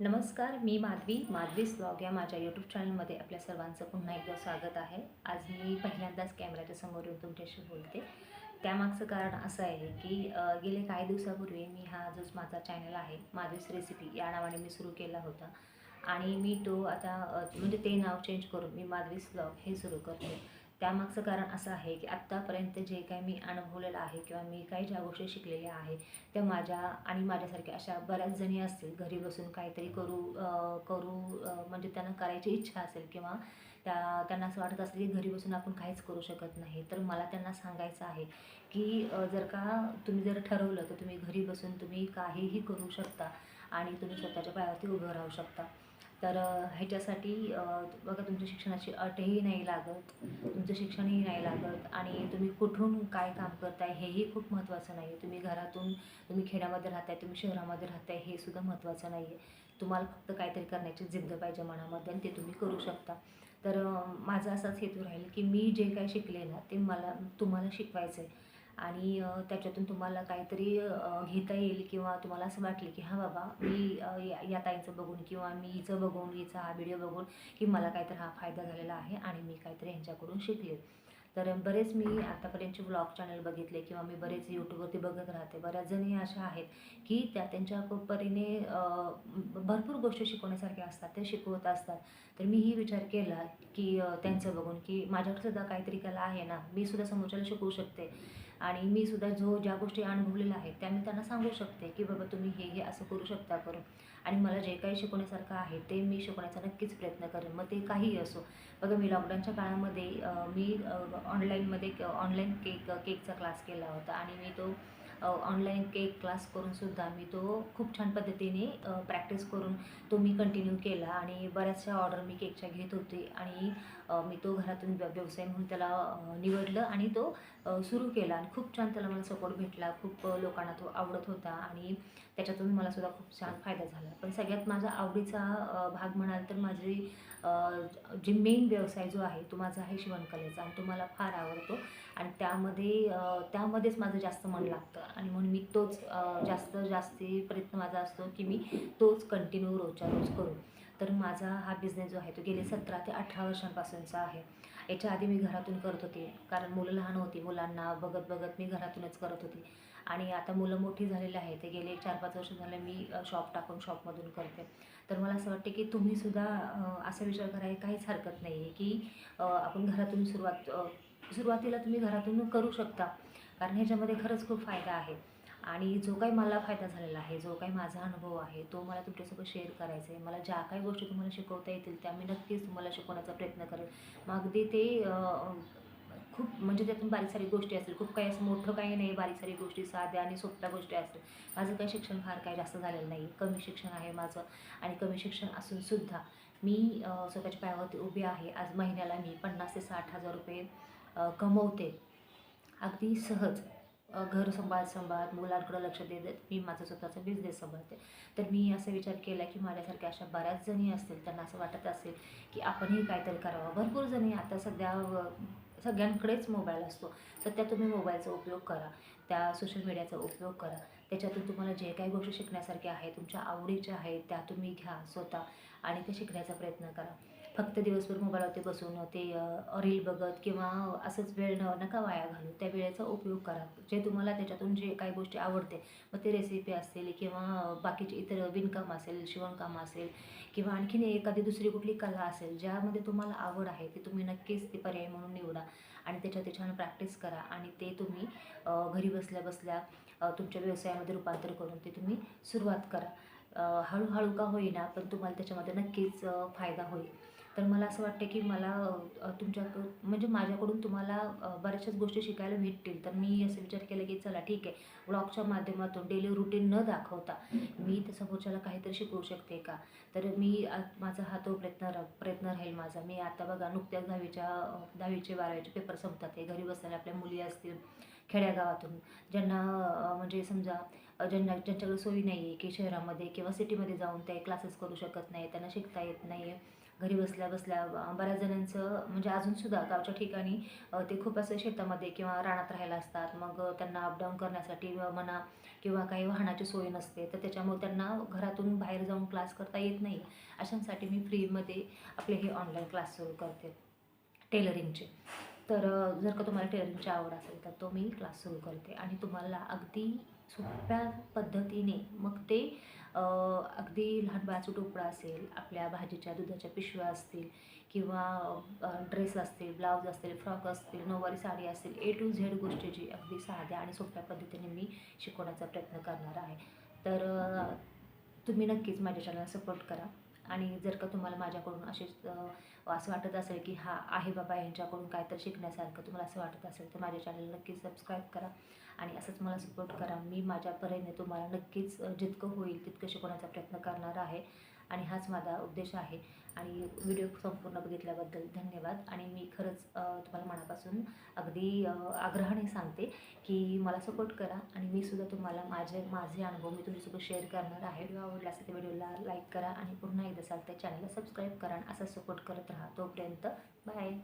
नमस्कार मी माधवी माधवीस स्लॉग या माझ्या यूट्यूब चॅनलमध्ये आपल्या सर्वांचं पुन्हा एकदा स्वागत आहे. आज मी पहिल्यांदाच कॅमेऱ्याच्या समोर येऊन तुमच्याशी बोलते. त्यामागचं कारण असं आहे की गेले काही दिवसापूर्वी मी हा जो माझा चॅनल आहे माधवीस रेसिपी या नावाने मी सुरू केला होता. आणि मी तो आता म्हणजे ते नाव चेंज करून मी माधवीस स्लॉग हे सुरू करते. त्यामागचं कारण असं आहे की आत्तापर्यंत जे काही मी अनुभवलेलं आहे किंवा मी काही ज्या गोष्टी शिकलेल्या आहे त्या माझ्या आणि माझ्यासारख्या अशा बऱ्याच जणी असतील घरी बसून काहीतरी करू करू म्हणजे त्यांना करायची इच्छा असेल किंवा त्या त्यांना असं वाटत असेल की घरी बसून आपण काहीच करू शकत नाही तर मला त्यांना सांगायचं आहे की जर का तुम्ही जर ठरवलं तर तुम्ही घरी बसून तुम्ही काहीही करू शकता आणि तुम्ही स्वतःच्या पायावरती उभं राहू शकता. तर ह्याच्यासाठी बघा तुमच्या शिक्षणाची अटही नाही लागत तुमचं शिक्षणही नाही लागत आणि तुम्ही कुठून काय काम करताय हेही खूप महत्त्वाचं नाही आहे तुम्ही घरातून तुम्ही खेड्यामध्ये राहताय तुम्ही शहरामध्ये राहताय हे सुद्धा महत्त्वाचं नाही आहे तुम्हाला फक्त काहीतरी करण्याची जिद्द पाहिजे मनामध्ये आणि ते तुम्ही करू शकता. तर माझा असाच हेतू राहील की मी जे काय शिकले ना ते मला तुम्हाला शिकवायचं आहे आणि त्याच्यातून तुम्हाला काहीतरी घेता येईल किंवा तुम्हाला असं वाटलं की हां बाबा मी या या ताईंचं बघून किंवा मी हिचं बघून हिचा हा व्हिडिओ बघून की मला काहीतरी हा फायदा झालेला आहे आणि मी काहीतरी ह्यांच्याकडून शिकले. तर बरेच मी आतापर्यंतचे व्लॉग चॅनल बघितले किंवा मी बरेच यूट्यूबवरती बघत राहते. बऱ्याच जणी अशा आहेत की त्या त्यांच्या परीने भरपूर गोष्टी शिकवण्यासारख्या असतात ते शिकवत असतात. तर मीही विचार केला की त्यांचं बघून की माझ्याकडे सुद्धा काहीतरी कला आहे ना मी सुद्धा समोरच्याला शिकवू शकते. आणि मी सुद्धा जो ज्या गोष्टी अनुभवलेल्या आहेत त्या मी त्यांना सांगू शकते की बाबा तुम्ही हे हे असं करू शकता करून. आणि मला जे काही शिकवण्यासारखं आहे ते मी शिकवण्याचा नक्कीच प्रयत्न करेन. मग ते काहीही असो. बघा मी लॉकडाऊनच्या काळामध्ये मी ऑनलाईनमध्ये ऑनलाईन केक केकचा क्लास केला होता आणि मी तो ऑनलाईन केक क्लास करूनसुद्धा मी तो खूप छान पद्धतीने प्रॅक्टिस करून तो मी कंटिन्यू केला आणि बऱ्याचशा ऑर्डर मी केकच्या घेत होते आणि मी तो घरातून व्यवसाय म्हणून त्याला निवडलं आणि तो सुरू केला. आणि खूप छान त्याला मला सपोर्ट भेटला. खूप लोकांना तो आवडत होता आणि त्याच्यातून मला सुद्धा खूप छान फायदा झाला. पण सगळ्यात माझा आवडीचा भाग म्हणाल तर माझी जी मेन व्यवसाय जो आहे तो माझा आहे शिवणकलेचा आणि तो मला फार आवडतो. आणि त्यामध्ये त्यामध्येच माझं जास्त मन लागतं आणि म्हणून मी तोच जास्त जास्ती प्रयत्न माझा असतो की मी तोच कंटिन्यू रोजच्या रोज करू. तर माझा हा बिझनेस जो आहे तो गेले सतरा ते अठरा वर्षांपासूनचा आहे. याच्या आधी मी घरातून करत होते. कारण मुलं लहान होती. मुलांना बघत बघत मी घरातूनच करत होती. आणि आता मुलं मोठी झालेली आहे ते गेले चार पाच वर्ष झाले मी शॉप टाकून शॉपमधून करते. तर मला असं वाटते की तुम्हीसुद्धा असा विचार करायला काहीच हरकत नाही आहे की आपण घरातून सुरुवात सुरुवातीला तुम्ही घरातून करू शकता. कारण ह्याच्यामध्ये खरंच खूप फायदा आहे. आणि जो काही मला फायदा झालेला आहे जो काही माझा अनुभव आहे तो मला तुमच्यासोबत शेअर करायचा आहे. मला ज्या काही गोष्टी तुम्हाला शिकवता येतील त्या मी नक्कीच तुम्हाला शिकवण्याचा प्रयत्न करेन. मग अगदी ते खूप म्हणजे त्यातून बारीक सारीक गोष्टी असतील. खूप काही असं मोठं काही नाही बारीक सारीक गोष्टी साध्या आणि सोप्या गोष्टी असतील. माझं काही शिक्षण फार काही जास्त झालेलं नाही. कमी शिक्षण आहे माझं आणि कमी शिक्षण असूनसुद्धा मी स्वतःच्या पायावरती उभी आहे. आज महिन्याला मी पन्नास ते साठ हजार रुपये कमवते. अगदी सहज. घर सांभाळत सांभाळत मुलांकडं लक्ष देत देत मी माझा स्वतःचा बिझनेस सांभाळते. तर मी असा विचार केला की माझ्यासारख्या अशा बऱ्याच जणी असतील त्यांना असं वाटत असेल की आपणही काहीतरी करावं. भरपूर जणी आता सध्या सगळ्यांकडेच मोबाईल असतो. तर त्या तुम्ही मोबाईलचा उपयोग करा. त्या सोशल मीडियाचा उपयोग करा. त्याच्यातून तुम्हाला जे काही गोष्टी शिकण्यासारख्या आहेत तुमच्या आवडीच्या आहेत त्या तुम्ही घ्या स्वतः आणि ते शिकण्याचा प्रयत्न करा. फक्त दिवसभर मोबाईलवरती बसून ते रील बघत किंवा असंच वेळ न नका वाया घालू. त्या वेळेचा उपयोग करा. जे तुम्हाला त्याच्यातून जे काही गोष्टी आवडते मग ते रेसिपी असतील किंवा बाकीचे इतर विणकाम असेल शिवणकाम असेल किंवा आणखीन एखादी दुसरी कुठली कला असेल ज्यामध्ये तुम्हाला आवड आहे ते तुम्ही नक्कीच ते पर्याय म्हणून निवडा आणि त्याच्यात छान प्रॅक्टिस करा आणि ते तुम्ही घरी बसल्या बसल्या तुमच्या व्यवसायामध्ये रूपांतर करून ते तुम्ही सुरुवात करा. हळूहळू का होईना पण तुम्हाला त्याच्यामध्ये नक्कीच फायदा होईल. तर मला असं वाटतं की मला तुमच्या तुमच्याकडून म्हणजे माझ्याकडून तुम्हाला बऱ्याचशाच गोष्टी शिकायला भेटतील. तर मी असं विचार केला की चला ठीक आहे ब्लॉगच्या माध्यमातून डेली रुटीन न दाखवता मी त्या समोरच्याला काहीतरी शिकवू शकते का? तर मी आ- माझा हा तो प्रयत्न रा- प्रयत्न राहील माझा. मी आता बघा नुकत्याच दहावीच्या दहावीचे बारावीचे पेपर संपतात. हे घरी बसलेल्या आपल्या मुली असतील खेड्यागावातून. ज्यांना म्हणजे समजा ज्यांना ज्यांच्याकडे सोयी नाही आहे की शहरामध्ये किंवा सिटीमध्ये जाऊन ते क्लासेस करू शकत नाही त्यांना शिकता येत नाही आहे घरी बसल्या बसल्या बऱ्याच जणांचं म्हणजे अजूनसुद्धा गावच्या ठिकाणी ते खूप असं शेतामध्ये किंवा रानात राहायला असतात. मग त्यांना अपडाऊन करण्यासाठी म्हणा किंवा काही वाहनाची सोय नसते तर त्याच्यामुळे त्यांना घरातून बाहेर जाऊन क्लास करता येत नाही. अशांसाठी मी फ्रीमध्ये आपले हे ऑनलाईन क्लास सुरू करते. टेलरिंगचे तर जर का तुम्हाला टेलरिंगची आवड असेल तर तो मी क्लास सुरू करते. आणि तुम्हाला अगदी सोप्या पद्धतीने मग ते अगदी लहान बाळाचं टोपडा असेल आपल्या भाजीच्या दुधाच्या पिशव्या असतील किंवा ड्रेस असतील ब्लाऊज असतील फ्रॉक असतील नऊवारी साडी असेल ए टू झेड गोष्टी जी अगदी साध्या आणि सोप्या पद्धतीने मी शिकवण्याचा प्रयत्न करणार आहे. तर तुम्ही नक्कीच माझ्या चॅनलला सपोर्ट करा. आणि जर का तुम्हाला माझ्याकडून असेच असं वाटत असेल की हा आहे बाबा यांच्याकडून काहीतरी शिकण्यासारखं तुम्हाला असं वाटत असेल तर माझ्या चॅनल नक्कीच सबस्क्राईब करा. आणि असंच मला सपोर्ट करा. मी माझ्या परीने तुम्हाला नक्कीच जितकं होईल तितकं शिकवण्याचा प्रयत्न करणार आहे. आणि हाच माझा उद्देश आहे. आणि व्हिडिओ संपूर्ण बघितल्याबद्दल धन्यवाद. आणि मी खरंच तुम्हाला मनापासून अगदी आग्रहाने सांगते की मला सपोर्ट करा. आणि मी सुद्धा तुम्हाला माझे माझे अनुभव मी तुमच्यासोबत शेअर करणार आहे. व्हिडिओ आवडला असेल तर व्हिडिओला लाईक करा. आणि पुन्हा एकदा सांगते चॅनलला सबस्क्राईब करा. आणि असा सपोर्ट करत राहा तोपर्यंत. बाय